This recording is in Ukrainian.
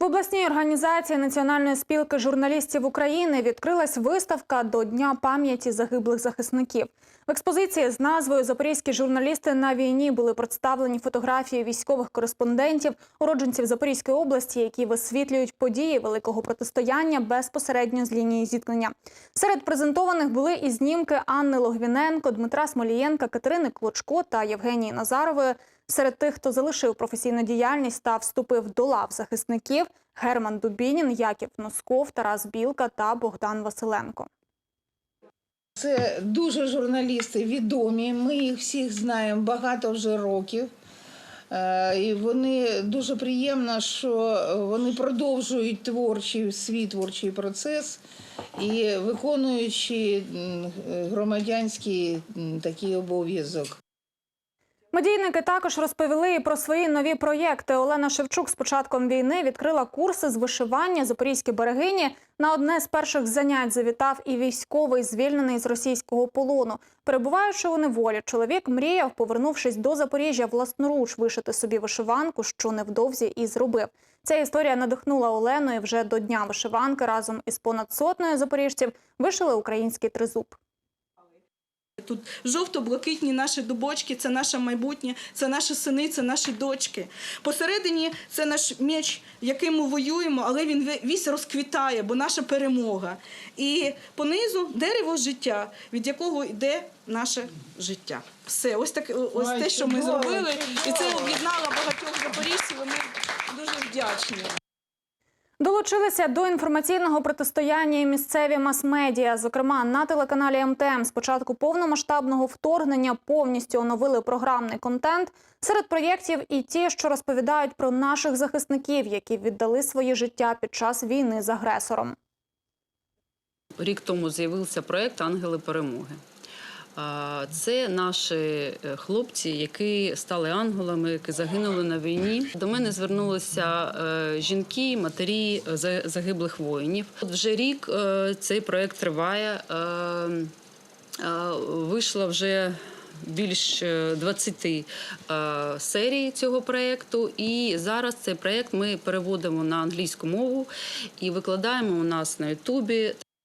В обласній організації Національної спілки журналістів України відкрилась виставка до Дня пам'яті загиблих захисників. В експозиції з назвою Запорізькі журналісти на війні були представлені фотографії військових кореспондентів, уродженців Запорізької області, які висвітлюють події великого протистояння безпосередньо з лінії зіткнення. Серед презентованих були і знімки Анни Логвіненко, Дмитра Смолієнка, Катерини Клочко та Євгенії Назарової. Серед тих, хто залишив професійну діяльність та вступив до лав захисників, Герман Дубінін, Яків Носков, Тарас Білка та Богдан Василенко. Це дуже журналісти відомі. Ми їх всіх знаємо багато вже років. Е, І вони дуже приємно, що вони продовжують творчий свій творчий процес і виконуючи громадянський такий обов'язок. Медійники також розповіли і про свої нові проєкти. Олена Шевчук з початком війни відкрила курси з вишивання запорізькій берегині. На одне з перших занять завітав і військовий, звільнений з російського полону. Перебуваючи у неволі, чоловік мріяв, повернувшись до Запоріжжя, власноруч вишити собі вишиванку, що невдовзі і зробив. Ця історія надихнула Олену і вже до дня вишиванки разом із понад сотнею запоріжців вишили український тризуб. Тут жовто-блакитні наші дубочки, це наше майбутнє, це наші сини, це наші дочки. Посередині це наш меч, яким ми воюємо, але він ве- весь розквітає, бо наша перемога. І понизу дерево життя, від якого йде наше життя. Все, ось так, ось Ой, те, що ми чудово, зробили, і це об'єднало багатьох запоріжців. і Ми дуже вдячні. Долучилися до інформаційного протистояння і місцеві мас-медіа. Зокрема, на телеканалі МТМ з початку повномасштабного вторгнення повністю оновили програмний контент. Серед проєктів і ті, що розповідають про наших захисників, які віддали своє життя під час війни з агресором. Рік тому з'явився проект Ангели перемоги. Це наші е, хлопці, які стали ангелами, які загинули на війні. До мене звернулися е, жінки, матері е, загиблих воїнів. От вже рік цей проект триває. Вийшло вже більш е, 20 е, серій цього проєкту. І зараз цей проєкт ми переводимо на англійську мову і викладаємо у нас на Ютубі